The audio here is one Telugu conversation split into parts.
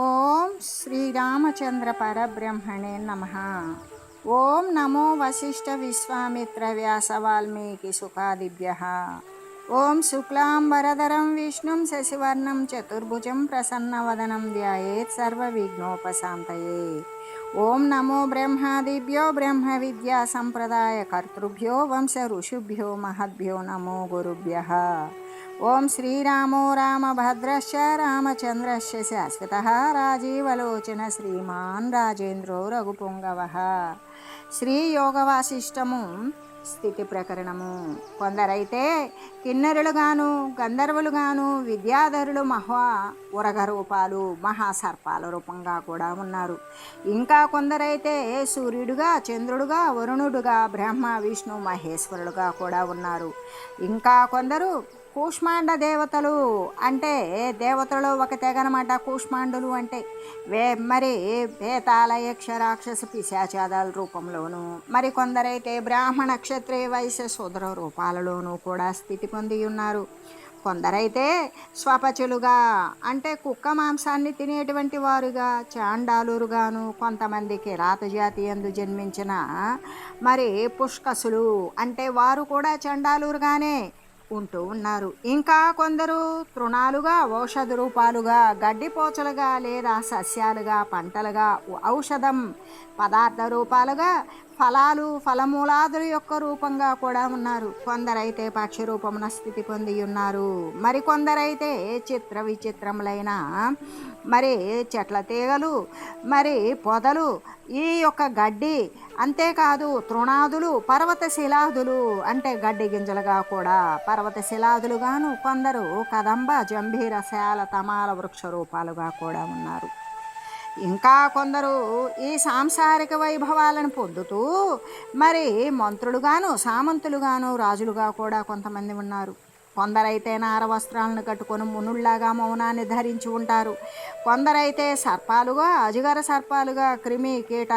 ఓం శ్రీరామచంద్ర పరబ్రహ్మణే నమ ఓం నమో వశిష్ఠ విశ్వామిత్ర వ్యాస వాల్మీకి సుఖాదిభ్య ఓం శుక్లాం వరదరం విష్ణుం శశివర్ణం చతుర్భుజం ప్రసన్నవదనం ధ్యాయేత్ సర్వవిఘ్నోపశాంతయే ఓం నమో బ్రహ్మాదిభ్యో బ్రహ్మ విద్యా సంప్రదాయ కర్తృభ్యో వంశ ఋషుభ్యో మహద్భ్యో నమో గురుభ్య ఓం శ్రీరామో రామభద్రశ్చ రామచంద్రశ్చ శాశ్వత రాజీవలోచన శ్రీమాన్ రాజేంద్రో రఘుపుంగవ. శ్రీయోగవాసిష్టము స్థితి ప్రకరణము. కొందరైతే కిన్నెరులుగాను గంధర్వులుగాను విద్యాధరులు మహా ఉరగ రూపాలు మహాసర్పాల రూపంగా కూడా ఉన్నారు. ఇంకా కొందరైతే సూర్యుడుగా చంద్రుడుగా వరుణుడుగా బ్రహ్మ విష్ణు మహేశ్వరుడుగా కూడా ఉన్నారు. ఇంకా కొందరు కూష్మాండ దేవతలు అంటే దేవతలు ఒక తెగనమాట కూష్మాండులు అంటే వే మరి వేతాల యక్ష రాక్షస పిశాచాదాల రూపంలోను మరి కొందరైతే బ్రాహ్మణ క్షత్రియ వైశ్య శూద్ర రూపాలలోనూ కూడా స్థితి పొంది ఉన్నారు. కొందరైతే స్వపచులుగా అంటే కుక్క మాంసాన్ని తినేటువంటి వారుగా చాండాలురుగాను కొంతమంది కిరాత జాతి జన్మించిన మరి పుష్కసులు అంటే వారు కూడా చండాలురుగానే ఉంటూ ఉన్నారు. ఇంకా కొందరు తృణాలుగా ఔషధ రూపాలుగా గడ్డిపోచలుగా లేదా సస్యాలుగా పంటలుగా ఔషధం పదార్థ రూపాలుగా ఫలాలు ఫలమూలాదుల యొక్క రూపంగా కూడా ఉన్నారు. కొందరైతే పక్షి రూపమున స్థితి పొంది ఉన్నారు మరి కొందరైతే చిత్ర విచిత్రములైన మరి చెట్ల తీగలు మరి పొదలు ఈ యొక్క గడ్డి అంతేకాదు తృణాదులు పర్వత శిలాదులు అంటే గడ్డి గింజలుగా కూడా పర్వత శిలాదులుగాను కొందరు కదంబ జంభీర శాల తమాల వృక్ష రూపాలుగా కూడా ఉన్నారు. ఇంకా కొందరు ఈ సాంసారిక వైభవాలను పొందుతూ మరి మంత్రులుగాను సామంతులుగాను రాజులుగా కూడా కొంతమంది ఉన్నారు. కొందరైతే నార వస్త్రాలను కట్టుకొని మునుల్లాగా మౌనాన్ని ధరించి ఉంటారు. కొందరైతే సర్పాలుగా అజగర సర్పాలుగా క్రిమి కీట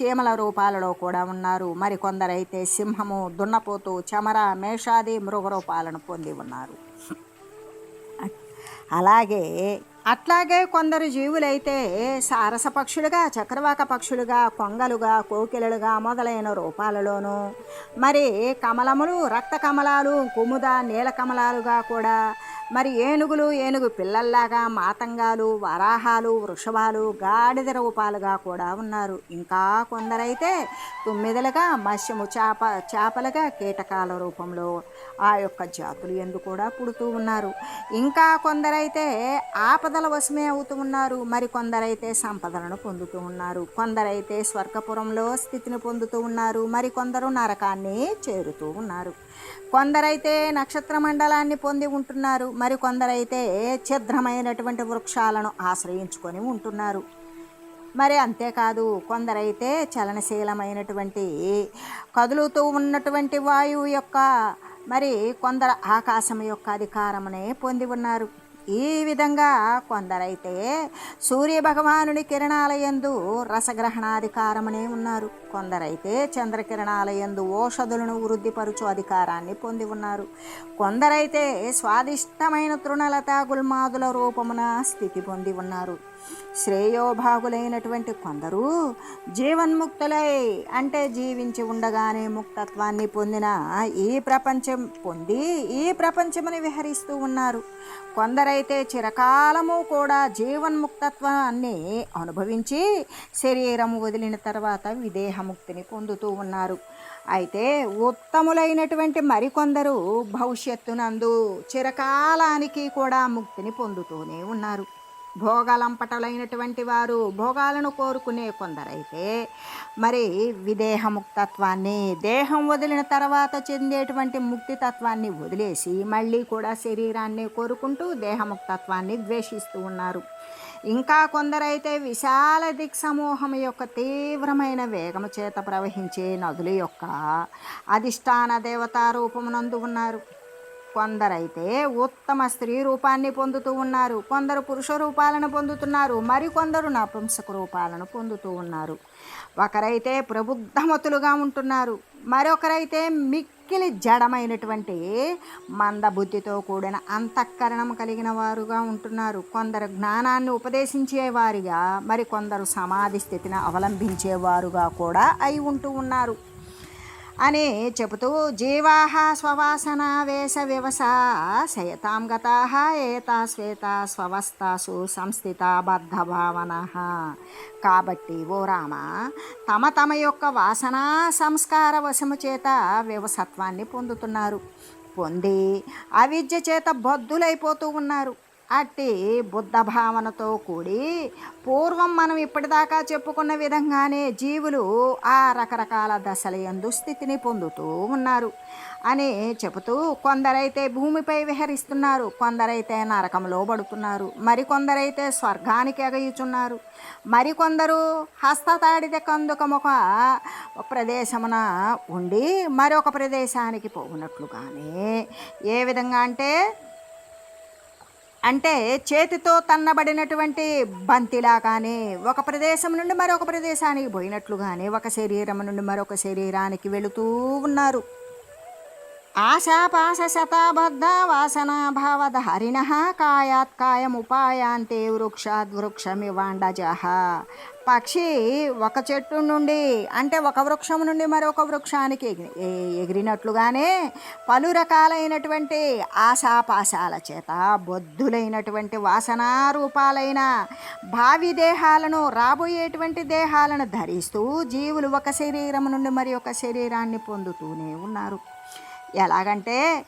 చీమల రూపాలలో కూడా ఉన్నారు. మరి కొందరైతే సింహము దున్నపోతు చమర మేషాది మృగ రూపాలను పొంది ఉన్నారు. అలాగే అట్లాగే కొందరు జీవులైతే సారస పక్షులుగా చక్రవాక పక్షులుగా కొంగలుగా కోకిలలుగా మొదలైన రూపాలలోనూ మరి కమలములు రక్త కమలాలు కుముద నీల కమలాలుగా కూడా మరి ఏనుగులు ఏనుగు పిల్లల్లాగా మాతంగాలు వరాహాలు వృషభాలు గాడిద రూపాలుగా కూడా ఉన్నారు. ఇంకా కొందరైతే తుమ్మిదలుగా మత్స్యము చేప చేపలుగా కీటకాల రూపంలో ఆ యొక్క జాతులు ఎందు కూడా పుడుతూ ఉన్నారు. ఇంకా కొందరైతే ఆపదల వశమే అవుతూ ఉన్నారు. మరి కొందరైతే సంపదలను పొందుతూ ఉన్నారు. కొందరైతే స్వర్గపురంలో స్థితిని పొందుతూ ఉన్నారు. మరి కొందరు నరకాన్ని చేరుతూ ఉన్నారు. కొందరైతే నక్షత్ర మండలాన్ని పొంది ఉంటున్నారు మరి కొందరైతే ఛిద్రమైనటువంటి వృక్షాలను ఆశ్రయించుకొని ఉంటున్నారు. మరి అంతేకాదు కొందరైతే చలనశీలమైనటువంటి కదులుతూ ఉన్నటువంటి వాయువు యొక్క మరి కొందరు ఆకాశం యొక్క అధికారమునే పొంది ఉన్నారు. ఈ విధంగా కొందరైతే సూర్యభగవానుని కిరణాలయందు రసగ్రహణాధికారమనే ఉన్నారు. కొందరైతే చంద్రకిరణాలయందు ఓషధులను వృద్ధిపరుచు అధికారాన్ని పొంది ఉన్నారు. కొందరైతే స్వాదిష్టమైన తృణలత గుల్మాదుల రూపమున స్థితి పొంది ఉన్నారు. శ్రేయోభాగులైనటువంటి కొందరు జీవన్ముక్తులై అంటే జీవించి ఉండగానే ముక్తత్వాన్ని పొందిన ఈ ప్రపంచం పొంది ఈ ప్రపంచముని విహరిస్తూ ఉన్నారు. కొందరైతే చిరకాలము కూడా జీవన్ముక్తత్వాన్ని అనుభవించి శరీరము వదిలిన తర్వాత విదేహముక్తిని పొందుతూ ఉన్నారు. అయితే ఉత్తములైనటువంటి మరికొందరు భవిష్యత్తునందు చిరకాలానికి కూడా ముక్తిని పొందుతూనే ఉన్నారు. భోగలంపటలైనటువంటి వారు భోగాలను కోరుకునే కొందరైతే మరి విదేహముక్తత్వాన్ని దేహం వదిలిన తర్వాత చెందేటువంటి ముక్తితత్వాన్ని వదిలేసి మళ్ళీ కూడా శరీరాన్ని కోరుకుంటూ దేహముక్తత్వాన్ని ద్వేషిస్తూ ఉన్నారు. ఇంకా కొందరైతే విశాల దిక్ సమూహం యొక్క తీవ్రమైన వేగము చేత ప్రవహించే నదుల యొక్క అధిష్టాన దేవతారూపమునందు ఉన్నారు. కొందరైతే ఉత్తమ స్త్రీ రూపాన్ని పొందుతూ ఉన్నారు. కొందరు పురుష రూపాలను పొందుతున్నారు. మరికొందరు నపుంసక రూపాలను పొందుతూ ఉన్నారు. ఒకరైతే ప్రబుద్ధమతులుగా ఉంటున్నారు. మరొకరైతే మిక్కిలి జడమైనటువంటి మందబుద్ధితో కూడిన అంతఃకరణం కలిగిన వారుగా ఉంటున్నారు. కొందరు జ్ఞానాన్ని ఉపదేశించేవారిగా మరికొందరు సమాధి స్థితిని అవలంబించేవారుగా కూడా అయి ఉంటూ ఉన్నారు. అని చెబుతూ జీవాహ స్వవాసన వేష వ్యవస శయతాం గతా ఏతా శ్వేత స్వవస్థాసు సంస్థిత బద్ధ భావన కాబట్టి ఓ రామ తమ తమ యొక్క వాసన సంస్కార వశము చేత వ్యవసత్వాన్ని పొందుతున్నారు. పొంది అవిద్య చేత బద్దులైపోతూ ఉన్నారు. అట్టి బుద్ధ భావనతో కూడి పూర్వం మనం ఇప్పటిదాకా చెప్పుకున్న విధంగానే జీవులు ఆ రకరకాల దశల ఎందు స్థితిని పొందుతూ ఉన్నారు అని చెబుతూ కొందరైతే భూమిపై విహరిస్తున్నారు కొందరైతే నరకంలో పడుతున్నారు మరికొందరైతే స్వర్గానికి ఎగయుచున్నారు మరికొందరు హస్తతాడిత కందుకమొక ప్రదేశమున ఉండి మరొక ప్రదేశానికి పోవునట్లుగానే ఏ విధంగా అంటే అంటే చేతితో తన్నబడినటువంటి బంతిలా కానీ ఒక ప్రదేశం నుండి మరొక ప్రదేశానికి పోయినట్లుగానే ఒక శరీరం నుండి మరొక శరీరానికి వెళుతూ ఉన్నారు. ఆశాపాశ శతాబద్ధ వాసనాభావద హరిణ కాయాత్ కాయముపాయాంతే వృక్షాద్ వృక్షమివాండజ పక్షి ఒక చెట్టు నుండి అంటే ఒక వృక్షం నుండి మరొక వృక్షానికి ఎగి- ఎగిరినట్లుగానే పలు రకాలైనటువంటి ఆశాపాశాల చేత బొద్ధులైనటువంటి వాసనారూపాలైన భావి దేహాలను రాబోయేటువంటి దేహాలను ధరిస్తూ జీవులు ఒక శరీరం నుండి మరి ఒక శరీరాన్ని పొందుతూనే ఉన్నారు. ఎలాగంటే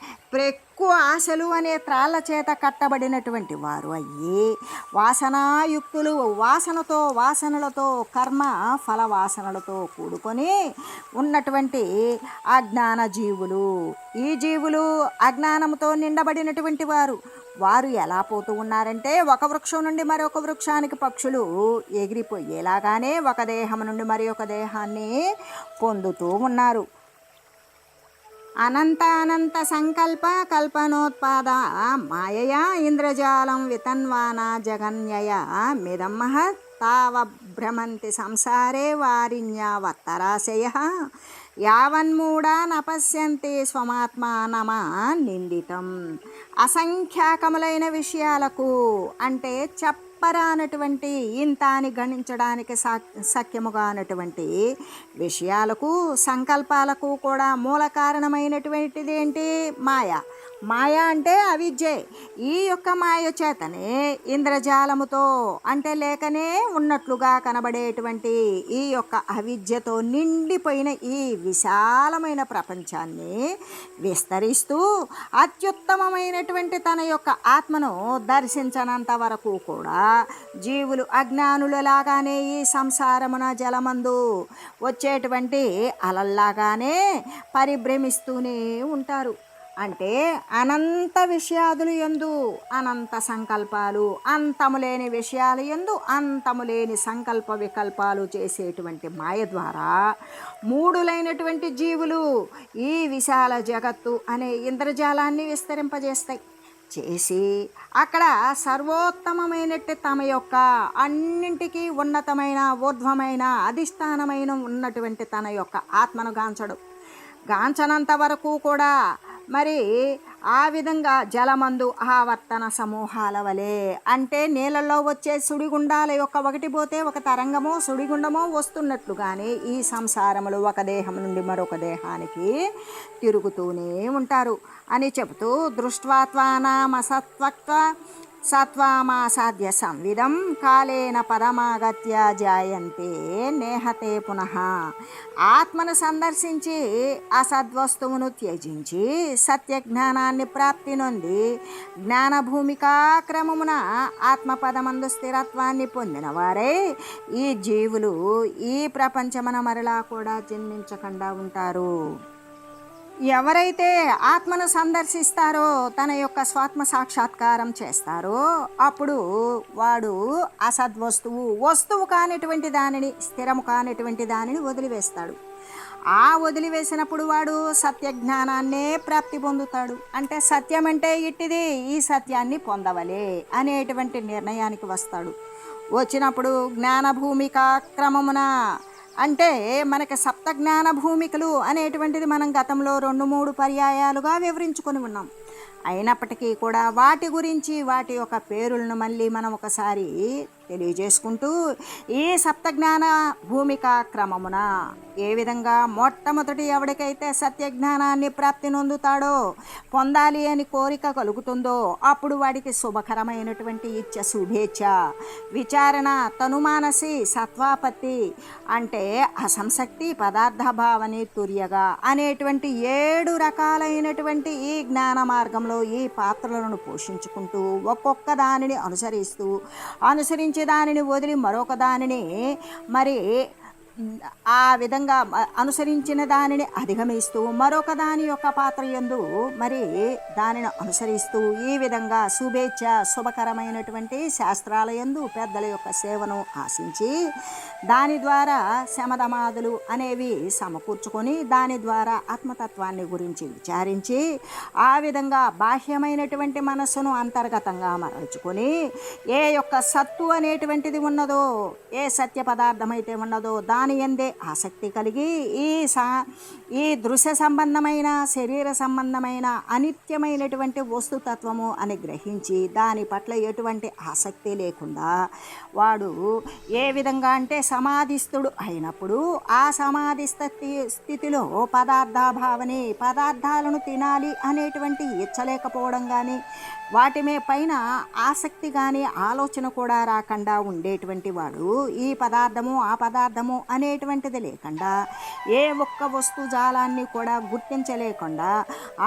ఎక్కువ ఆశలు అనే త్రాళ్ళ చేత కట్టబడినటువంటి వారు అయ్యి వాసనాయుక్తులు వాసనతో వాసనలతో కర్మ ఫల వాసనలతో కూడుకొని ఉన్నటువంటి అజ్ఞాన జీవులు ఈ జీవులు అజ్ఞానంతో నిండబడినటువంటి వారు. వారు ఎలా పోతూ ఉన్నారంటే ఒక వృక్షం నుండి మరొక వృక్షానికి పక్షులు ఎగిరిపోయేలాగానే ఒక దేహం నుండి మరి ఒక దేహాన్ని పొందుతూ ఉన్నారు. అనంత అనంత సంకల్ప కల్పనోత్పాద మాయయా ఇంద్రజాలం వితన్వాన జగన్యయ మిదం మహత్ తావ భ్రమంతి సంసారే వారిణ్యావత్తరాశయ. యావన్మూడా నపశ్యంతి స్వమాత్మానమా నిందితం. అసంఖ్యాకములైన విషయాలకు అంటే చెప్పరానటువంటి ఇంత అని గణించడానికి సా సఖ్యముగానటువంటి విషయాలకు సంకల్పాలకు కూడా మూల కారణమైనటువంటిది ఏంటి మాయ. మాయ అంటే అవిద్యే. ఈ యొక్క మాయ చేతనే ఇంద్రజాలముతో అంటే లేకనే ఉన్నట్లుగా కనబడేటువంటి ఈ యొక్క అవిద్యతో నిండిపోయిన ఈ విశాలమైన ప్రపంచాన్ని విస్తరిస్తూ అత్యుత్తమమైనటువంటి తన యొక్క ఆత్మను దర్శించనంత వరకు కూడా జీవులు అజ్ఞానులలాగానే ఈ సంసారమున జలమందు వచ్చేటువంటి అలల్లాగానే పరిభ్రమిస్తూనే ఉంటారు. అంటే అనంత విషయాదులు ఎందు అనంత సంకల్పాలు అంతము లేని విషయాలు ఎందు అంతము లేని సంకల్ప వికల్పాలు చేసేటువంటి మాయ ద్వారా మూడులైనటువంటి జీవులు ఈ విశాల జగత్తు అనే ఇంద్రజాలాన్ని విస్తరింపజేస్తాయి. చేసి అక్కడ సర్వోత్తమమైనట్టు తమ యొక్క అన్నింటికీ ఉన్నతమైన ఊర్ధ్వమైన అధిష్టానమైన ఉన్నటువంటి తన యొక్క ఆత్మను గాంచడు. గాంచనంత వరకు కూడా మరి ఆ విధంగా జలమందు ఆవర్తన సమూహాల వలె అంటే నీళ్ళల్లో వచ్చే సుడిగుండాల యొక్క ఒకటి పోతే ఒక తరంగమో సుడిగుండమో వస్తున్నట్లుగానే ఈ సంసారములు ఒక దేహం నుండి మరొక దేహానికి తిరుగుతూనే ఉంటారు అని చెబుతూ దృష్ట్వాత్వానామ సత్వామాసాద్య సత్వామాసాధ్య సంవిధం కాలేన పరమాగత్య జాయంతే నేహతే పునః. ఆత్మను సందర్శించి అసద్వస్తువును త్యజించి సత్యజ్ఞానాన్ని ప్రాప్తి నొంది జ్ఞానభూమికా క్రమమున ఆత్మపదమందు స్థిరత్వాన్ని పొందినవారే ఈ జీవులు. ఈ ప్రపంచమున మరలా కూడా జన్మించకుండా ఉంటారు. ఎవరైతే ఆత్మను సందర్శిస్తారో తన యొక్క స్వాత్మ సాక్షాత్కారం చేస్తారో అప్పుడు వాడు అసద్వస్తువు వస్తువు కానిటువంటి దానిని స్థిరము కానిటువంటి దానిని వదిలివేస్తాడు. ఆ వదిలివేసినప్పుడు వాడు సత్య జ్ఞానాన్నే ప్రాప్తి పొందుతాడు. అంటే సత్యం అంటే ఇట్టిది ఈ సత్యాన్ని పొందవలే అనేటువంటి నిర్ణయానికి వస్తాడు. వచ్చినప్పుడు జ్ఞానభూమిక క్రమమున అంటే మనకి సప్త జ్ఞాన భూమికలు అనేటువంటిది మనం గతంలో రెండు మూడు పర్యాయాలుగా వివరించుకొని ఉన్నాం. అయినప్పటికీ కూడా వాటి గురించి వాటి యొక్క పేరులను మళ్ళీ మనం ఒకసారి తెలియజేసుకుంటూ ఈ సప్తజ్ఞాన భూమిక క్రమమున ఏ విధంగా మొట్టమొదటి ఎవరికైతే సత్యజ్ఞానాన్ని ప్రాప్తి నొందుతాడో పొందాలి అని కోరిక కలుగుతుందో అప్పుడు వాడికి శుభకరమైనటువంటి ఇచ్చ శుభేచ్ఛ. విచారణ తనుమానసి సత్వాపత్తి అంటే అసంశక్తి పదార్థ భావని తుర్యగా అనేటువంటి ఏడు రకాలైనటువంటి ఈ జ్ఞాన మార్గంలో ఈ పాత్రలను పోషించుకుంటూ ఒక్కొక్క దానిని అనుసరిస్తూ అనుసరించి దానిని వదిలి మరొక దానిని మరి ఆ విధంగా అనుసరించిన దానిని అధిగమిస్తూ మరొక దాని యొక్క పాత్ర యందు మరి దానిని అనుసరిస్తూ ఈ విధంగా శుభేచ్ఛ శుభకరమైనటువంటి శాస్త్రాల ఎందు పెద్దల యొక్క సేవను ఆశించి దాని ద్వారా శమధమాదులు అనేవి సమకూర్చుకొని దాని ద్వారా ఆత్మతత్వాన్ని గురించి విచారించి ఆ విధంగా బాహ్యమైనటువంటి మనస్సును అంతర్గతంగా మరల్చుకొని ఏ యొక్క సత్తు అనేటువంటిది ఉన్నదో ఏ సత్య పదార్థమైతే ఉన్నదో ఉన్నదో దాని ఎందే ఆసక్తి కలిగి ఈ సా ఈ దృశ్య సంబంధమైన శరీర సంబంధమైన అనిత్యమైనటువంటి వస్తుతత్వము అని గ్రహించి దాని పట్ల ఎటువంటి ఆసక్తి లేకుండా వాడు ఏ విధంగా అంటే సమాధిస్థుడు అయినప్పుడు ఆ సమాధి స్థితిలో పదార్థాభావని పదార్థాలను తినాలి అనేటువంటి ఇచ్చలేకపోవడం కానీ వాటి మీ పైన ఆసక్తి కానీ ఆలోచన కూడా రాకుండా ఉండేటువంటి వాడు ఈ పదార్థము ఆ పదార్థము అనేటువంటిది లేకుండా ఏ ఒక్క వస్తువు కాలాన్ని కూడా గుర్తించలేకుండా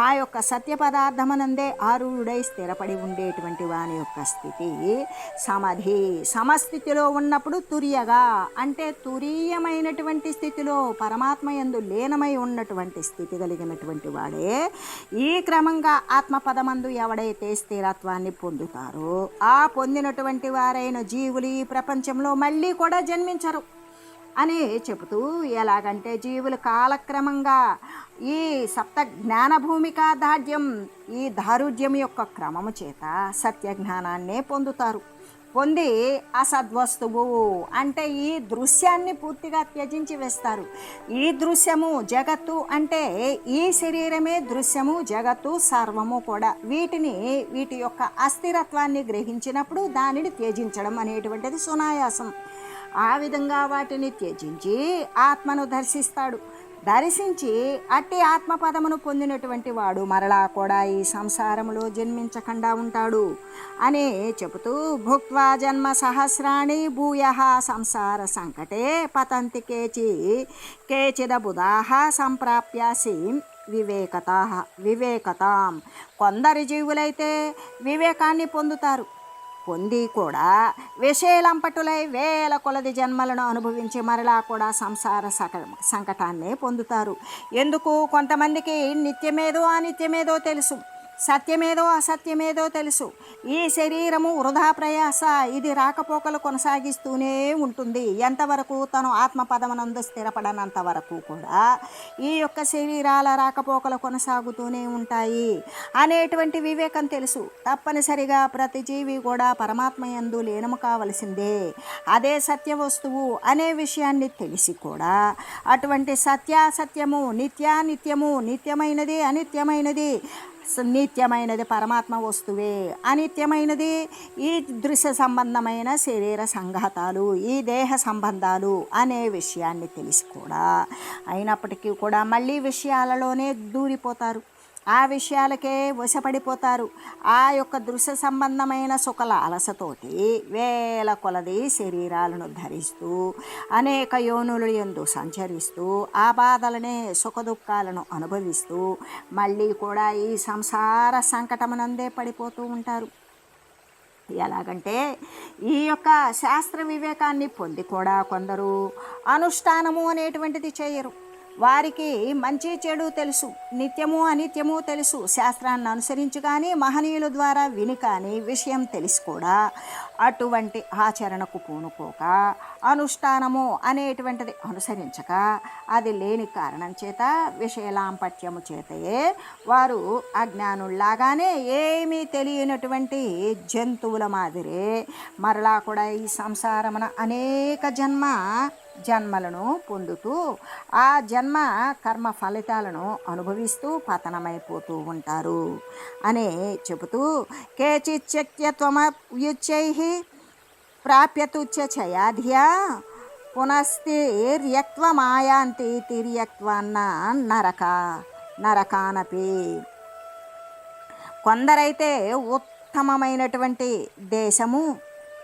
ఆ యొక్క సత్య పదార్థమనందే ఆరుడై స్థిరపడి ఉండేటువంటి వాని యొక్క స్థితి. సమాధి సమస్థితిలో ఉన్నప్పుడు తురియగా అంటే తురీయమైనటువంటి స్థితిలో పరమాత్మ యందు లీనమై ఉన్నటువంటి స్థితి కలిగినటువంటి వాడే ఈ క్రమంగా ఆత్మపదమందు ఎవడైతే స్థిరత్వాన్ని పొందుతారో ఆ పొందినటువంటి వారైన జీవులు ఈ ప్రపంచంలో మళ్ళీ కూడా జన్మించరు. అని చెబుతూ ఎలాగంటే జీవులు కాలక్రమంగా ఈ సప్త జ్ఞాన భూమికా దాఢ్యం ఈ దారుఢ్యం యొక్క క్రమము చేత సత్య జ్ఞానాన్నే పొందుతారు. పొంది అసద్వస్తువు అంటే ఈ దృశ్యాన్ని పూర్తిగా త్యజించి వేస్తారు. ఈ దృశ్యము జగత్తు అంటే ఈ శరీరమే దృశ్యము జగత్తు సర్వము కూడా. వీటిని వీటి యొక్క అస్థిరత్వాన్ని గ్రహించినప్పుడు దానిని త్యజించడం అనేటువంటిది సునాయాసం. ఆ విధంగా వాటిని త్యజించి ఆత్మను దర్శిస్తాడు. దర్శించి అట్టి ఆత్మపదమును పొందినటువంటి వాడు మరలా కూడా ఈ సంసారములో జన్మించకుండా ఉంటాడు. అని చెబుతూ భుక్వా జన్మ సహస్రాణి భూయ సంసార సంకటే పతంతి కేచి కేచిదబుధాహ సంప్రాప్యాసి వివేకత వివేకతాం. కొందరి జీవులైతే వివేకాన్ని పొందుతారు. పొంది కూడా విషయలంపటులై వేల కొలది జన్మలను అనుభవించి మరలా కూడా సంసార సక సంకటాన్నే పొందుతారు. ఎందుకు? కొంతమందికి నిత్యమేదో అనిత్యమేదో తెలుసు. సత్యమేదో అసత్యమేదో తెలుసు. ఈ శరీరము వృధా ప్రయాస. ఇది రాకపోకలు కొనసాగిస్తూనే ఉంటుంది. ఎంతవరకు తను ఆత్మపదమనందు స్థిరపడనంత వరకు కూడా ఈ యొక్క శరీరాల రాకపోకలు కొనసాగుతూనే ఉంటాయి. అనేటువంటి వివేకం తెలుసు. తప్పనిసరిగా ప్రతి జీవి కూడా పరమాత్మ ఎందు లీనము కావలసిందే. అదే సత్య వస్తువు అనే విషయాన్ని తెలిసి కూడా అటువంటి సత్యాసత్యము నిత్యానిత్యము నిత్యమైనది అనిత్యమైనది నిత్యమైనది పరమాత్మ వస్తువే. అనిత్యమైనది ఈ దృశ్య సంబంధమైన శరీర సంఘాతాలు ఈ దేహ సంబంధాలు అనే విషయాన్ని తెలిసి కూడా అయినప్పటికీ కూడా మళ్ళీ విషయాలలోనే దూరిపోతారు. ఆ విషయాలకే వశపడిపోతారు. ఆ యొక్క దృశ్య సంబంధమైన సుఖల అలసతోటి వేల కొలది శరీరాలను ధరిస్తూ అనేక యోనులు ఎందు సంచరిస్తూ ఆ బాధలనే సుఖదుఖాలను అనుభవిస్తూ మళ్ళీ కూడా ఈ సంసార సంకటమునందే పడిపోతూ ఉంటారు. ఎలాగంటే ఈ యొక్క శాస్త్ర వివేకాన్ని పొంది కూడా కొందరు అనుష్ఠానము అనేటువంటిది చేయరు. వారికి మంచి చెడు తెలుసు నిత్యము అనిత్యము తెలుసు. శాస్త్రాన్ని అనుసరించి కానీ మహనీయుల ద్వారా విని కానీ విషయం తెలిసి కూడా అటువంటి ఆచరణకు పూనుకోక అనుష్ఠానము అనేటువంటిది అనుసరించక అది లేని కారణం చేత విషయలాంపట్యము చేతయే వారు అజ్ఞానుల్లాగానే ఏమీ తెలియనటువంటి జంతువుల మాదిరే మరలా కూడా ఈ సంసారమున అనేక జన్మ జన్మలను పొందుతూ ఆ జన్మ కర్మ ఫలితాలను అనుభవిస్తూ పతనమైపోతూ ఉంటారు అని చెబుతూ కేచిత్యత్వమయుచ్చై ప్రాప్యతుచ్చ చయాధ్యా పునస్తిర్యక్వమాయాంతి తిర్యక్వన్న నరక నరకానపి. కొందరైతే ఉత్తమమైనటువంటి దేశము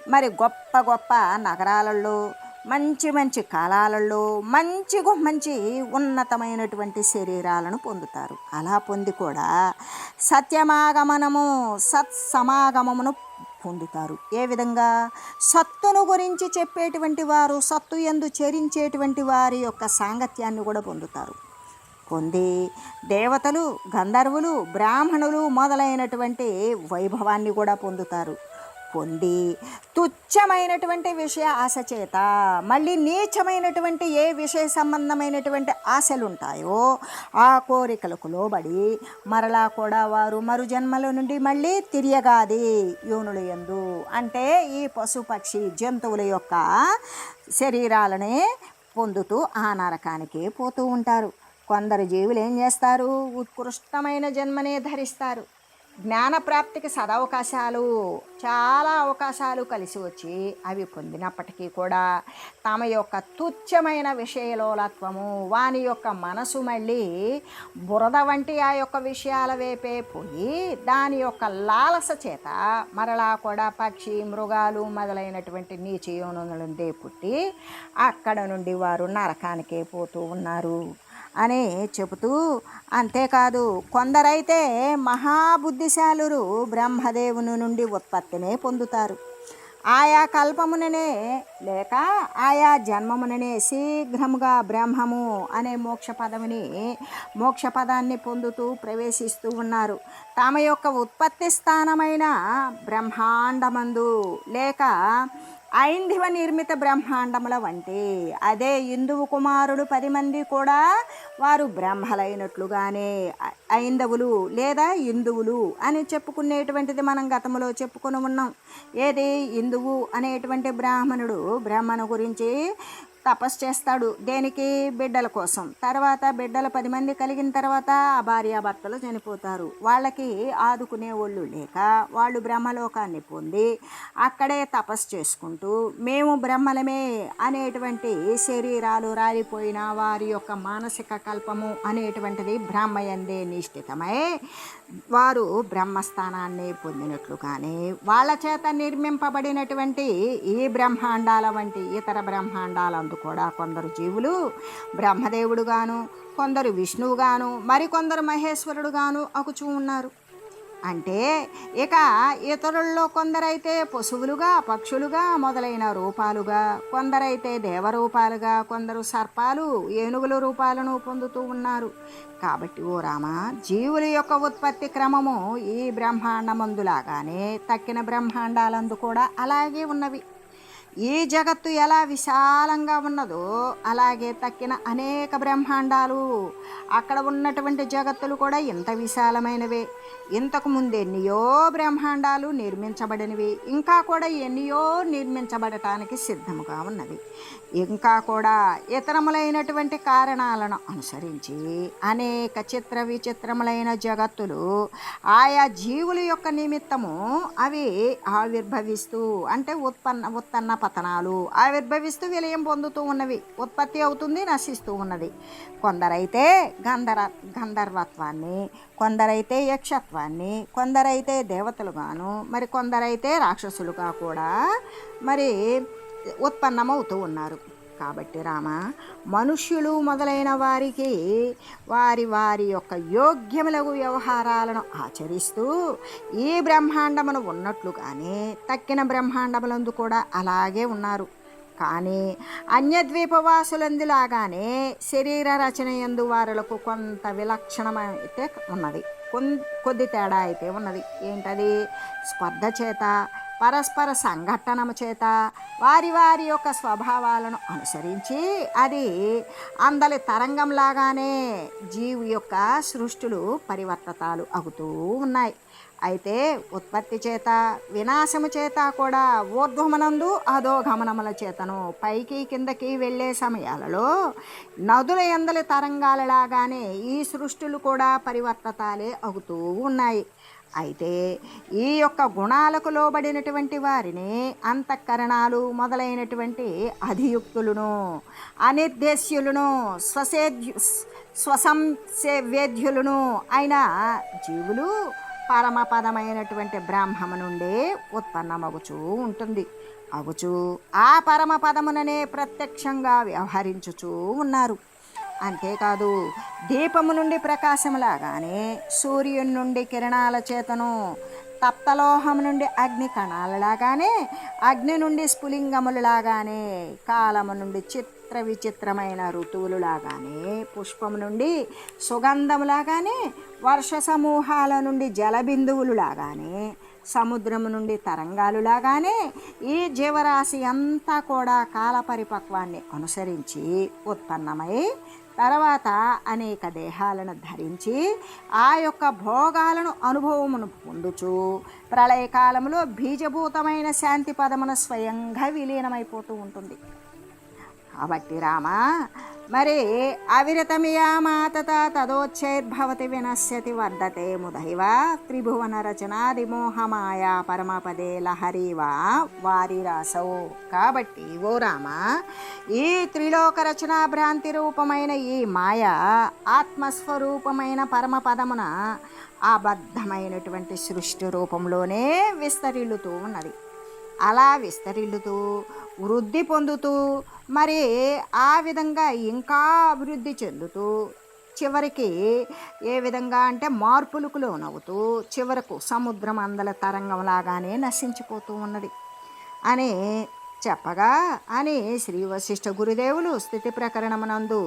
మరి గొప్ప గొప్ప నగరాలలో మంచి మంచి కాలాలలో మంచి మంచి ఉన్నతమైనటువంటి శరీరాలను పొందుతారు. అలా పొంది కూడా సత్యమాగమనము సత్సమాగమమును పొందుతారు. ఏ విధంగా? సత్తును గురించి చెప్పేటువంటి వారు సత్తు ఎందు చేరించేటువంటి వారి యొక్క సాంగత్యాన్ని కూడా పొందుతారు. పొంది దేవతలు గంధర్వులు బ్రాహ్మణులు మొదలైనటువంటి వైభవాన్ని కూడా పొందుతారు. పొంది. తుచ్చమైనటువంటి విషయ ఆశ చేత మళ్ళీ నీచమైనటువంటి ఏ విషయ సంబంధమైనటువంటి ఆశలు ఉంటాయో ఆ కోరికలకు లోబడి మరలా కూడా వారు మరు జన్మల నుండి మళ్ళీ తిరియగాది యోనులు ఎందు అంటే ఈ పశు పక్షి జంతువుల యొక్క శరీరాలనే పొందుతూ ఆ నరకానికి పోతూ ఉంటారు. కొందరు జీవులు ఏం చేస్తారు? ఉత్కృష్టమైన జన్మనే ధరిస్తారు. జ్ఞానప్రాప్తికి సదవకాశాలు చాలా అవకాశాలు కలిసి వచ్చి అవి పొందినప్పటికీ కూడా తమ యొక్క తుచ్చమైన విషయలోలత్వము వాని యొక్క మనసు మళ్ళీ బురద వంటి ఆ యొక్క విషయాల వైపే పోయి దాని యొక్క లాలస చేత మరలా కూడా పక్షి మృగాలు మొదలైనటువంటి నీచ పుట్టి అక్కడ నుండి వారు నరకానికే పోతూ ఉన్నారు. అని చెబుతూ అంతేకాదు కొందరైతే మహాబుద్ధిశాలురు బ్రహ్మదేవుని నుండి ఉత్పత్తినే పొందుతారు. ఆయా కల్పముననే లేక ఆయా జన్మముననే శీఘ్రముగా బ్రహ్మము అనే మోక్ష పదవిని మోక్ష పదాన్ని పొందుతూ ప్రవేశిస్తూ ఉన్నారు. తమ యొక్క ఉత్పత్తి స్థానమైన బ్రహ్మాండమందు లేక ఐందివ నిర్మిత బ్రహ్మాండముల వంటి. అదే ఇందువు కుమారుడు పది మంది కూడా వారు బ్రహ్మలైనట్లుగానే ఐందవులు లేదా ఇందువులు అని చెప్పుకునేటువంటిది మనం గతంలో చెప్పుకొని ఉన్నాం. ఏది? ఇందువు అనేటువంటి బ్రాహ్మణుడు బ్రాహ్మణు గురించి తపస్సు చేస్తాడు దేనికి? బిడ్డల కోసం. తర్వాత బిడ్డలు పది మంది కలిగిన తర్వాత ఆ భార్యాభర్తలు చనిపోతారు. వాళ్ళకి ఆదుకునే వాళ్ళు లేక వాళ్ళు బ్రహ్మలోకాన్ని పొంది అక్కడే తపస్సు చేసుకుంటూ మేము బ్రహ్మలమే అనేటువంటి శరీరాలు రాలిపోయిన వారి యొక్క మానసిక కల్పము అనేటువంటిది బ్రహ్మయందే నిష్ఠితమై వారు బ్రహ్మస్థానాన్ని పొందినట్లుగానే వాళ్ళ చేత నిర్మింపబడినటువంటి ఈ బ్రహ్మాండాల వంటి ఇతర బ్రహ్మాండాలందు కూడా. కొందరు జీవులు బ్రహ్మదేవుడుగాను కొందరు విష్ణువుగాను మరికొందరు మహేశ్వరుడుగాను అకుచూ ఉన్నారు. అంటే ఇక ఇతరుల్లో కొందరైతే పశువులుగా పక్షులుగా మొదలైన రూపాలుగా కొందరైతే దేవరూపాలుగా కొందరు సర్పాలు ఏనుగుల రూపాలను పొందుతూ ఉన్నారు. కాబట్టి ఓ రామ జీవుల యొక్క ఉత్పత్తి క్రమము ఈ బ్రహ్మాండమందులాగానే తక్కిన బ్రహ్మాండాలందు కూడా అలాగే ఉన్నవి. ఈ జగత్తు ఎలా విశాలంగా ఉన్నదో అలాగే తక్కిన అనేక బ్రహ్మాండాలు. అక్కడ ఉన్నటువంటి జగత్తులు కూడా ఇంత విశాలమైనవే. ఇంతకు ముందు ఎన్నయో బ్రహ్మాండాలు నిర్మించబడినవి. ఇంకా కూడా ఎన్నయో నిర్మించబడటానికి సిద్ధముగా ఉన్నవి. ఇంకా కూడా ఇతరములైనటువంటి కారణాలను అనుసరించి అనేక చిత్ర విచిత్రములైన జగత్తులు ఆయా జీవుల యొక్క నిమిత్తము అవి ఆవిర్భవిస్తూ అంటే ఉత్పన్న ఉత్పన్న పతనాలు ఆవిర్భవిస్తూ విలయం పొందుతూ ఉన్నవి ఉత్పత్తి అవుతుంది నశిస్తూ ఉన్నది. కొందరైతే గంధర గంధర్వత్వాన్ని కొందరైతే యక్షత్వాన్ని కొందరైతే దేవతలుగాను మరి కొందరైతే రాక్షసులుగా కూడా మరి ఉత్పన్నమవుతూ ఉన్నారు. కాబట్టి రామ మనుష్యులు మొదలైన వారికి వారి వారి యొక్క యోగ్యములగు వ్యవహారాలను ఆచరిస్తూ ఈ బ్రహ్మాండమును ఉన్నట్లుగానే తక్కిన బ్రహ్మాండములందు కూడా అలాగే ఉన్నారు. కానీ అన్యద్వీపవాసులందులాగానే శరీర రచన ఎందు వారులకు కొంత విలక్షణమైతే ఉన్నది. కొద్ది తేడా అయితే ఉన్నది. ఏంటది? స్పర్ధ చేత పరస్పర సంఘటనము చేత వారి వారి యొక్క స్వభావాలను అనుసరించి అది అందలి తరంగంలాగానే జీవి యొక్క సృష్టులు పరివర్తతాలు అవుతూ ఉన్నాయి. అయితే ఉత్పత్తి చేత వినాశము చేత కూడా ఊర్ధ్వమనందు అధోగమనముల చేతను పైకి కిందకి వెళ్ళే సమయాలలో నదుల ఎందలి తరంగాలలాగానే ఈ సృష్టులు కూడా పరివర్తతాలే అవుతూ ఉన్నాయి. అయితే ఈ యొక్క గుణాలకు లోబడినటువంటి వారిని అంతఃకరణాలు మొదలైనటువంటి అధియుక్తులను అనిర్దేశ్యులను స్వసేద్యు స్వసంసేవేద్యులను అయిన జీవులు పరమపదమైనటువంటి బ్రాహ్మము నుండే ఉత్పన్నమగుచూ ఉంటుంది. అగుచు ఆ పరమపదముననే ప్రత్యక్షంగా వ్యవహరించుచూ ఉన్నారు. అంతేకాదు దీపము నుండి ప్రకాశములాగానే సూర్యుని నుండి కిరణాల చేతను తప్తలోహం నుండి అగ్ని కణాలలాగానే అగ్ని నుండి స్ఫులింగములలాగానే కాలము నుండి చిత్ర విచిత్రమైన ఋతువులులాగానే పుష్పము నుండి సుగంధములాగానే వర్ష సమూహాల నుండి జలబిందువులులాగానే సముద్రము నుండి తరంగాలులాగానే ఈ జీవరాశి అంతా కూడా కాల పరిపక్వాన్ని అనుసరించి ఉత్పన్నమై తర్వాత అనేక దేహాలను ధరించి ఆ యొక్క భోగాలను అనుభవమును పొందుచు. ప్రళయకాలంలో బీజభూతమైన శాంతి పదమున స్వయంగా విలీనమైపోతూ ఉంటుంది. కాబట్టి రామా మరి అవిరతమియామాత తదోచ్చైర్భవతి వినశ్యతి వర్ధతే ముదైవ త్రిభువన రచనాదిమోహమాయా పరమపదే లహరీవా వారి కాబట్టి ఓ రామ ఈ త్రిలోక రచనా భ్రాంతి రూపమైన ఈ మాయ ఆత్మస్వరూపమైన పరమపదమున అబద్ధమైనటువంటి సృష్టి రూపంలోనే విస్తరిల్లుతూ ఉన్నది. అలా విస్తరిల్లుతూ వృద్ధి పొందుతూ మరి ఆ విధంగా ఇంకా అభివృద్ధి చెందుతూ చివరికి ఏ విధంగా అంటే మార్పులకు లోనవుతూ చివరకు సముద్రం అందల తరంగంలాగానే నశించిపోతూ ఉన్నది. అని చెప్పగా అని శ్రీ వశిష్ఠ గురుదేవులు స్థితి ప్రకరణమునందు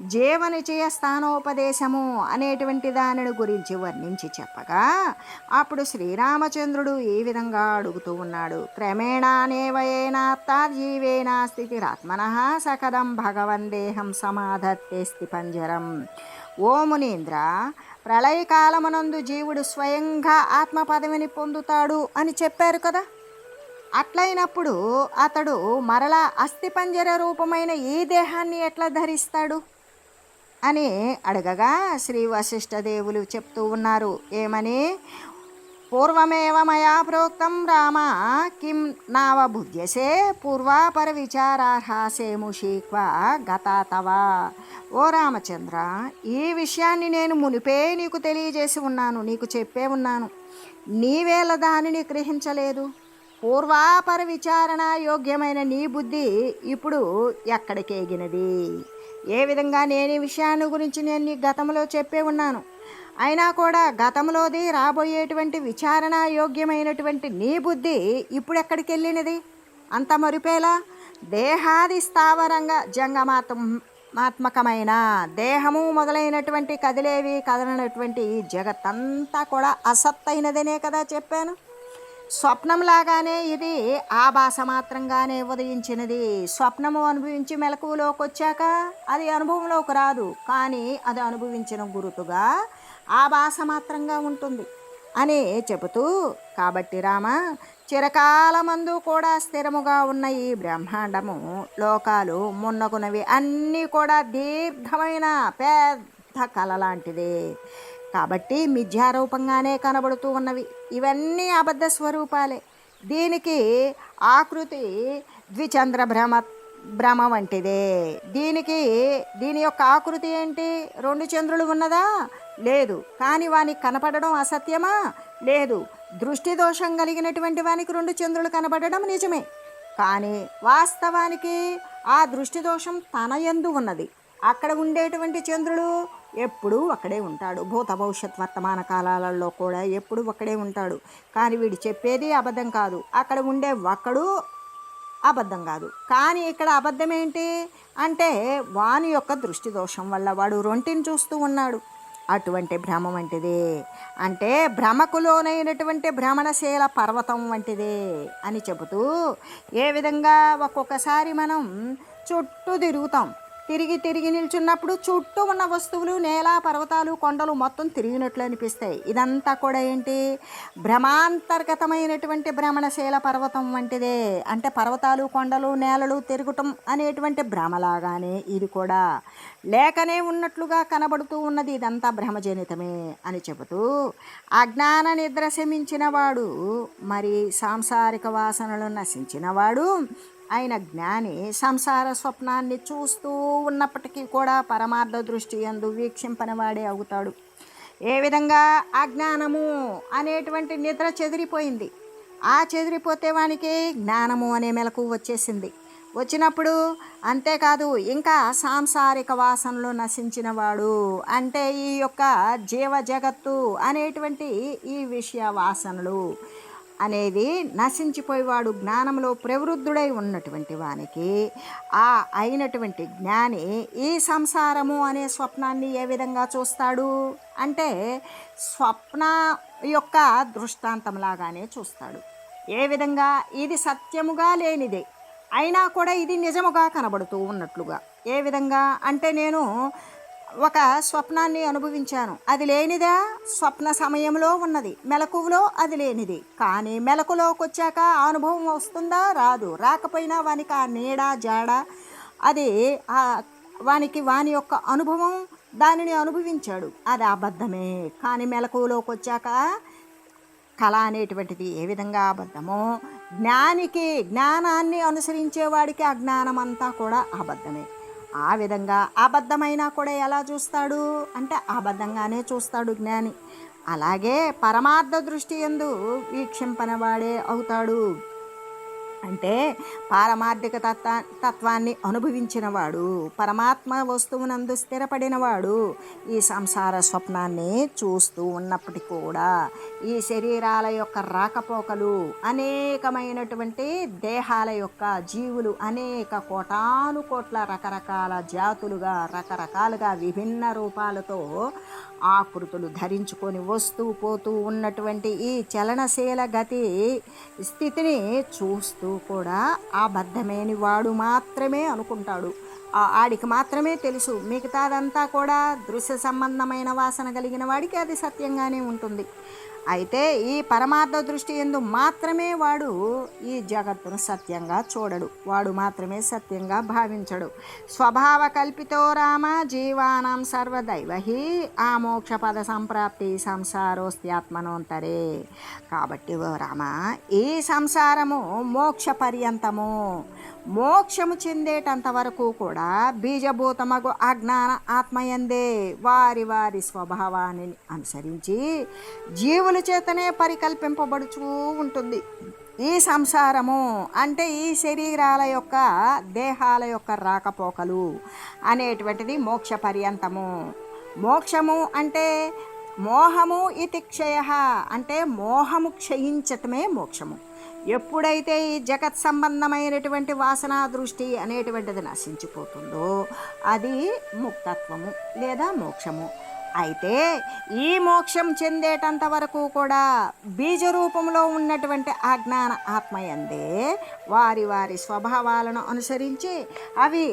జీవనిచయ స్థానోపదేశము అనేటువంటి దానిని గురించి వర్ణించి చెప్పగా అప్పుడు శ్రీరామచంద్రుడు ఈ విధంగా అడుగుతూ ఉన్నాడు. క్రమేణానేవయేనాత్త జీవేనా స్థితిరాత్మన సకదం భగవందేహం సమాధత్తే స్థిపంజరం. ఓ మునీంద్ర ప్రళయకాలమునందు జీవుడు స్వయంగా ఆత్మ పదవిని పొందుతాడు అని చెప్పారు కదా? అట్లయినప్పుడు అతడు మరలా అస్థిపంజర రూపమైన ఈ దేహాన్ని ఎట్లా ధరిస్తాడు? అని అడగగా శ్రీ వశిష్ఠదేవులు చెప్తూ ఉన్నారు. ఏమని? పూర్వమేవ మయా ప్రోక్తం రామ కిం నావబుధ్యసే పూర్వాపర విచారార్హాసే ముషీక్వ తవ. ఓ రామచంద్ర ఈ విషయాన్ని నేను మునిపే నీకు తెలియజేసి ఉన్నాను నీకు చెప్పే ఉన్నాను. నీవేళ దానిని గ్రహించలేదు? పూర్వాపర విచారణ యోగ్యమైన నీ బుద్ధి ఇప్పుడు ఎక్కడికి ఎగినది? ఏ విధంగా నేను ఈ విషయాన్ని గురించి నేను నీ గతంలో చెప్పే ఉన్నాను. అయినా కూడా గతంలోది రాబోయేటువంటి విచారణ యోగ్యమైనటువంటి నీ బుద్ధి ఇప్పుడు ఎక్కడికి వెళ్ళినది అంత మరిపేలా దేహాది స్థావరంగా జంగమాత్మాత్మకమైన దేహము మొదలైనటువంటి కదిలేవి కదలనటువంటి ఈ జగత్తంతా కూడా అసత్తైనదనే కదా చెప్పాను. స్వప్నంలాగానే ఇది ఆభాస మాత్రంగానే ఉదయించినది. స్వప్నము అనుభవించి మెలకువలోకి వచ్చాక అది అనుభవంలోకి రాదు. కానీ అది అనుభవించిన గురుతుగా ఆభాస మాత్రంగా ఉంటుంది అని చెబుతూ కాబట్టి రామ చిరకాలమందు కూడా స్థిరముగా ఉన్న ఈ బ్రహ్మాండము లోకాలు మున్నగునవి అన్నీ కూడా దీర్ఘమైన పెద్ద కళ లాంటిదే కాబట్టి మిథ్యారూపంగానే కనబడుతూ ఉన్నవి. ఇవన్నీ అబద్ధ స్వరూపాలే. దీనికి ఆకృతి ద్విచంద్ర భ్రమ భ్రమ వంటిదే. దీనికి దీని యొక్క ఆకృతి ఏంటి? రెండు చంద్రులు ఉన్నదా? లేదు. కానీ వానికి కనపడడం అసత్యమా? లేదు. దృష్టి దోషం కలిగినటువంటి వానికి రెండు చంద్రులు కనపడడం నిజమే. కానీ వాస్తవానికి ఆ దృష్టి దోషం తన యందు ఉన్నది. అక్కడ ఉండేటువంటి చంద్రుడు ఎప్పుడూ అక్కడే ఉంటాడు. భూత భవిష్యత్ వర్తమాన కాలాలలో కూడా ఎప్పుడూ ఒకడే ఉంటాడు. కానీ వీడు చెప్పేది అబద్ధం కాదు. అక్కడ ఉండే ఒక్కడు అబద్ధం కాదు. కానీ ఇక్కడ అబద్ధం ఏంటి అంటే వాని యొక్క దృష్టి దోషం వల్ల వాడు రొంటిని చూస్తూ ఉన్నాడు. అటువంటి భ్రమ వంటిదే. అంటే భ్రమకు లోనైనటువంటి భ్రమణశీల పర్వతం వంటిదే అని చెబుతూ ఏ విధంగా ఒక్కొక్కసారి మనం చుట్టూ తిరుగుతాం. తిరిగి తిరిగి నిల్చున్నప్పుడు చుట్టూ ఉన్న వస్తువులు నేల పర్వతాలు కొండలు మొత్తం తిరిగినట్లు అనిపిస్తాయి. ఇదంతా కూడా ఏంటి? భ్రమాంతర్గతమైనటువంటి భ్రమణశీల పర్వతం వంటిదే. అంటే పర్వతాలు కొండలు నేలలు తిరగటం అనేటువంటి భ్రమలాగానే ఇది కూడా లేకనే ఉన్నట్లుగా కనబడుతూ ఉన్నది. ఇదంతా భ్రమజనితమే అని చెబుతూ అజ్ఞాన నిద్ర శమించినవాడు మరి సాంసారిక వాసనలు నశించినవాడు ఆయన జ్ఞాని. సంసార స్వప్నాన్ని చూస్తూ ఉన్నప్పటికీ కూడా పరమార్థ దృష్టి ఎందు వీక్షింపనివాడే అవుతాడు. ఏ విధంగా అజ్ఞానము అనేటువంటి నిద్ర చెదిరిపోయింది. ఆ చెదిరిపోతే వానికి జ్ఞానము అనే మెలకు వచ్చేసింది. వచ్చినప్పుడు అంతేకాదు ఇంకా సాంసారిక వాసనలు నశించిన వాడు అంటే ఈ యొక్క జీవ జగత్తు అనేటువంటి ఈ విషయ వాసనలు. అనేది నశించిపోయేవాడు జ్ఞానంలో ప్రవృద్ధుడై ఉన్నటువంటి వానికి ఆ అయినటువంటి జ్ఞాని ఈ సంసారము అనే స్వప్నాన్ని ఏ విధంగా చూస్తాడు? అంటే స్వప్న యొక్క దృష్టాంతంలాగానే చూస్తాడు. ఏ విధంగా? ఇది సత్యముగా లేనిదే. అయినా కూడా ఇది నిజముగా కనబడుతూ ఉన్నట్లుగా. ఏ విధంగా? అంటే నేను ఒక స్వప్నాన్ని అనుభవించాను. అది లేనిదా స్వప్న సమయంలో ఉన్నది. మెలకువలో అది లేనిది. కానీ మెలకులోకి వచ్చాక ఆ అనుభవం వస్తుందా? రాదు. రాకపోయినా వానికి ఆ నీడ జాడ అది ఆ వానికి వాని యొక్క అనుభవం దానిని అనుభవించాడు. అది అబద్ధమే. కానీ మెలకువలోకి వచ్చాక కళ అనేటువంటిది ఏ విధంగా అబద్ధమో జ్ఞానికి జ్ఞానాన్ని అనుసరించేవాడికి అజ్ఞానం అంతా కూడా అబద్ధమే. ఆ విధంగా అబద్ధమైనా కూడా ఎలా చూస్తాడు? అంటే అబద్ధంగానే చూస్తాడు జ్ఞాని. అలాగే పరమార్థ దృష్టి ఎందు వీక్షింపనవాడే అవుతాడు. అంటే పారమార్థిక తత్వా తత్వాన్ని అనుభవించినవాడు పరమాత్మ వస్తువునందు స్థిరపడినవాడు ఈ సంసార స్వప్నాన్ని చూస్తూ ఉన్నప్పటికీ కూడా ఈ శరీరాల యొక్క రాకపోకలు అనేకమైనటువంటి దేహాల యొక్క జీవులు అనేక కోటాను కోట్ల రకరకాల జాతులుగా రకరకాలుగా విభిన్న రూపాలతో ఆకృతులు ధరించుకొని వస్తూ పోతూ ఉన్నటువంటి ఈ చలనశీల గతి స్థితిని చూస్తూ కూడా అబద్ధమేని వాడు మాత్రమే అనుకుంటాడు. ఆడికి మాత్రమే తెలుసు. మిగతాదంతా కూడా దృశ్య సంబంధమైన వాసన కలిగిన వాడికి అది సత్యంగానే ఉంటుంది. అయితే ఈ పరమార్థ దృష్టి ఎందు మాత్రమే వాడు ఈ జగత్తును సత్యంగా చూడడు. వాడు మాత్రమే సత్యంగా భావించడు. స్వభావ కల్పితో రామ జీవానాం సర్వదైవహి ఆ మోక్ష పద సంప్రాప్తి సంసారోస్త్యాత్మనోంతరే కాబట్టి ఓ రామ ఈ సంసారము మోక్ష పర్యంతము మోక్షము చెందేటంత వరకు కూడా బీజభూతమగు అజ్ఞాన ఆత్మయందే వారి వారి స్వభావాన్ని అనుసరించి జీవుల చేతనే పరికల్పింపబడుచూ ఉంటుంది. ఈ సంసారము అంటే ఈ శరీరాల యొక్క దేహాల యొక్క రాకపోకలు అనేటువంటిది మోక్ష పర్యంతము. మోక్షము అంటే మోహము ఇతి క్షయ అంటే మోహము క్షయించటమే మోక్షము. ఎప్పుడైతే ఈ జగత్ సంబంధమైనటువంటి వాసనా దృష్టి అనేటువంటిది నశించిపోతుందో అది ముక్తత్వము లేదా మోక్షము. అయితే ఈ మోక్షం చెందేటంత వరకు కూడా బీజ రూపంలో ఉన్నటువంటి అజ్ఞాన ఆత్మయందే వారి వారి స్వభావాలను అనుసరించి అవి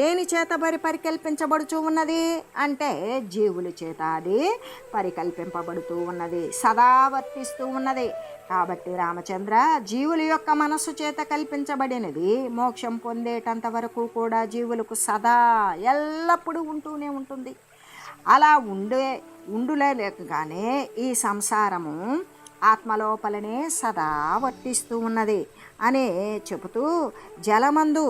దేని చేత మరి పరికల్పించబడుతూ ఉన్నది? అంటే జీవుల చేత అది పరికల్పింపబడుతూ ఉన్నది సదా వర్తిస్తూ ఉన్నది. కాబట్టి రామచంద్ర జీవుల యొక్క మనస్సు చేత కల్పించబడినది మోక్షం పొందేటంత వరకు కూడా జీవులకు సదా ఎల్లప్పుడూ ఉంటూనే ఉంటుంది. అలా ఉండే ఉండులేకగానే ఈ సంసారము ఆత్మలోపలనే సదా వర్తిస్తూ ఉన్నది అని చెబుతూ జలమందు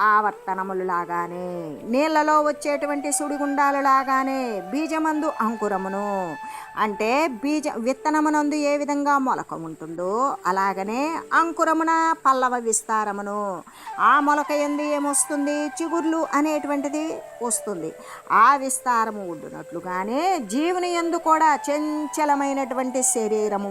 ఆవర్తనములు లాగానే నీళ్ళలో వచ్చేటువంటి సుడిగుండాలు లాగానే బీజమందు అంకురమును అంటే బీజ విత్తనమునందు ఏ విధంగా మొలక ఉంటుందో అలాగనే అంకురమున పల్లవ విస్తారమును ఆ మొలక ఎందు ఏమొస్తుంది? చిగుర్లు అనేటువంటిది వస్తుంది. ఆ విస్తారము ఉండునట్లుగానే జీవుని ఎందు కూడా చంచలమైనటువంటి శరీరము